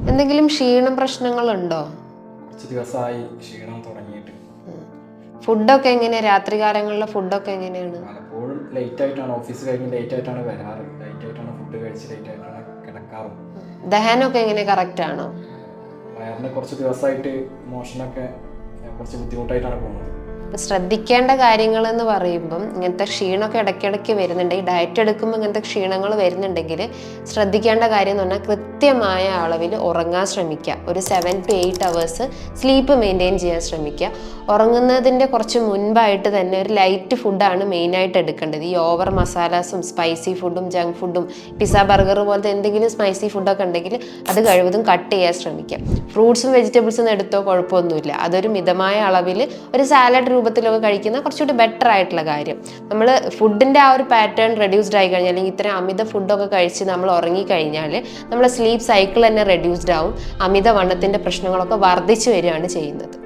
എന്തെങ്കിലും ക്ഷീണം പ്രശ്നങ്ങളുണ്ടോ? കുറച്ച് ദിവസമായി ക്ഷീണം തുടങ്ങിയിട്ട്. ഫുഡൊക്കെ എങ്ങനെയാണ് രാത്രി കാലങ്ങളിലെ ഫുഡൊക്കെ എങ്ങനെയാണ്? പലപ്പോഴും ലേറ്റ് ആയിട്ടാണ് ഓഫീസ് കഴിഞ്ഞ് ലേറ്റ് ആയിട്ടാണ് വരാറ്. ലേറ്റ് ആയിട്ടാണ് ഫുഡ് കഴിച്ച് ലേറ്റ് ആയിട്ടാണ് കിടക്കാറ്. ദഹനമൊക്കെ എങ്ങനെ കറക്റ്റ് ആണോ? വയറിന് കുറച്ച് ദിവസമായിട്ട് മോഷനൊക്കെ കുറച്ച് ബുദ്ധിമുട്ടായിട്ടാണ് പോകുന്നത്. ശ്രദ്ധിക്കേണ്ട കാര്യങ്ങൾ എന്ന് പറയുമ്പം ഇങ്ങനത്തെ ക്ഷീണമൊക്കെ ഇടയ്ക്കിടയ്ക്ക് വരുന്നുണ്ട്. ഈ ഡയറ്റ് എടുക്കുമ്പോൾ ഇങ്ങനത്തെ ക്ഷീണങ്ങൾ വരുന്നുണ്ടെങ്കിൽ ശ്രദ്ധിക്കേണ്ട കാര്യം എന്ന് പറഞ്ഞാൽ കൃത്യമായ അളവിൽ ഉറങ്ങാൻ ശ്രമിക്കുക. ഒരു seven to eight hours sleep maintain ചെയ്യാൻ ശ്രമിക്കുക. ഉറങ്ങുന്നതിന്റെ കുറച്ച് മുൻപായിട്ട് തന്നെ ഒരു ലൈറ്റ് ഫുഡാണ് മെയിനായിട്ട് എടുക്കേണ്ടത്. ഈ ഓവർ മസാലാസും സ്പൈസി ഫുഡും ജങ്ക് ഫുഡും പിസ്സ ബർഗർ പോലത്തെ എന്തെങ്കിലും സ്പൈസി ഫുഡൊക്കെ ഉണ്ടെങ്കിൽ അത് കഴിവതും കട്ട് ചെയ്യാൻ ശ്രമിക്കുക. ഫ്രൂട്ട്സും വെജിറ്റബിൾസും എടുത്തോ കുഴപ്പമൊന്നുമില്ല. അതൊരു മിതമായ അളവിൽ ഒരു സാലഡ് രൂപത്തിലൊക്കെ കഴിക്കുന്ന കുറച്ചുകൂടി ബെറ്റർ ആയിട്ടുള്ള കാര്യം. നമ്മൾ ഫുഡിന്റെ ആ ഒരു പാറ്റേൺ റെഡ്യൂസ്ഡ് ആയി കഴിഞ്ഞാൽ അല്ലെങ്കിൽ ഇത്രയും അമിത ഫുഡൊക്കെ കഴിച്ച് നമ്മൾ ഉറങ്ങിക്കഴിഞ്ഞാൽ നമ്മളെ സ്ലീപ്പ് സൈക്കിൾ തന്നെ റെഡ്യൂസ്ഡ് ആവും. അമിതവണ്ണത്തിന്റെ പ്രശ്നങ്ങളൊക്കെ വർദ്ധിച്ചു വരികയാണ് ചെയ്യുന്നത്.